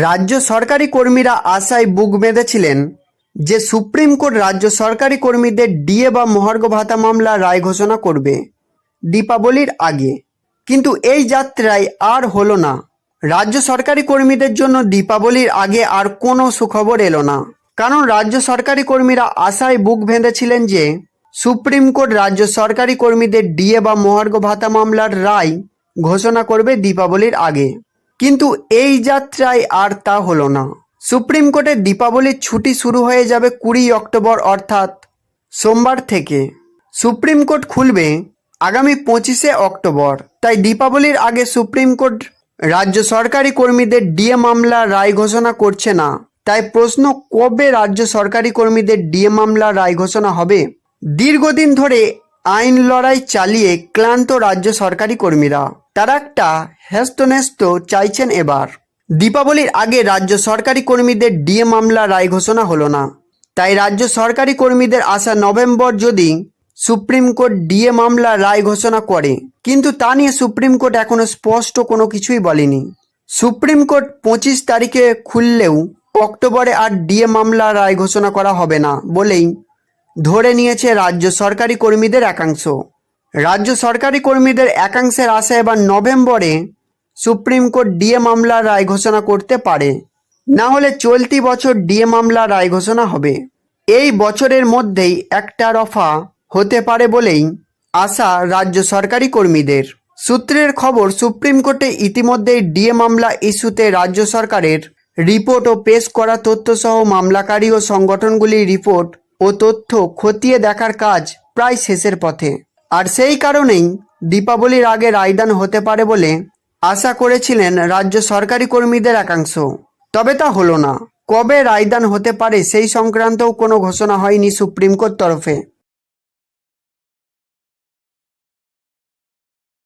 রাজ্য সরকারি কর্মীরা আশায় বুক বেঁধেছিলেন যে সুপ্রিম কোর্ট রাজ্য সরকারি কর্মীদের ডিএ বা মহার্ঘ ভাতা মামলা রায় ঘোষণা করবে দীপাবলির আগে। কিন্তু এই যাত্রায় আর হলো না। রাজ্য সরকারি কর্মীদের জন্য দীপাবলির আগে আর কোনো সুখবর এলো না। কারণ রাজ্য সরকারি কর্মীরা আশায় বুক বেঁধেছিলেন যে সুপ্রিম কোর্ট রাজ্য সরকারি কর্মীদের ডিএ বা মহার্ঘ ভাতা মামলার রায় ঘোষণা করবে দীপাবলির আগে। কিন্তু এই যাত্রায় আর তা হলো না। সুপ্রিম কোর্টের দীপাবলির ছুটি শুরু হয়ে যাবে কুড়ি অক্টোবর, অর্থাৎ সোমবার থেকে। সুপ্রিম কোর্ট খুলবে আগামী পঁচিশে অক্টোবর। তাই দীপাবলির আগে সুপ্রিম কোর্ট রাজ্য সরকারি কর্মীদের ডিএ মামলা রায় ঘোষণা করছে না। তাই প্রশ্ন, কবে রাজ্য সরকারি কর্মীদের ডিএ মামলা রায় ঘোষণা হবে? দীর্ঘদিন ধরে আইন লড়াই চালিয়ে ক্লান্ত রাজ্য সরকারি কর্মীরা। তারা একটা হ্যাস্ত চাইছেন এবার। দীপাবলির আগে রাজ্য সরকারি কর্মীদের ডিএ মামলা রায় ঘোষণা হলো না। তাই রাজ্য সরকারি কর্মীদের আসা নভেম্বর যদি সুপ্রিম কোর্ট ডিএ মামলা রায় ঘোষণা করে। কিন্তু তা নিয়ে সুপ্রিম কোর্ট এখনও স্পষ্ট কোনো কিছুই বলেনি। সুপ্রিম কোর্ট পঁচিশ তারিখে খুললেও অক্টোবরে আর ডিএ মামলা রায় ঘোষণা করা হবে না বলেই ধরে নিয়েছে রাজ্য সরকারি কর্মীদের একাংশ। রাজ্য সরকারি কর্মীদের একাংশের আশা এবার নভেম্বরে সুপ্রিম কোর্ট ডিএ মামলা রায় ঘোষণা করতে পারে। না হলে চলতি বছর ডিএ মামলা রায় ঘোষণা হবে। এই বছরের মধ্যেই একটা রফা হতে পারে বলেই আশা রাজ্য সরকারি কর্মীদের। সূত্রের খবর, সুপ্রিম কোর্টে ইতিমধ্যেই ডিএ মামলা ইস্যুতে রাজ্য সরকারের রিপোর্ট ও পেশ করা তথ্যসহ মামলাকারী ও সংগঠনগুলির রিপোর্ট ও তথ্য খতিয়ে দেখার কাজ প্রায় শেষের পথে। আর সেই কারণেই দীপাবলির আগে রায়দান হতে পারে বলে আশা করেছিলেন রাজ্য সরকারি কর্মীদের একাংশ। তবে তা হলো না। কবে রায়দান হতে পারে সেই সংক্রান্তও কোনো ঘোষণা হয়নি সুপ্রিম কোর্ট তরফে।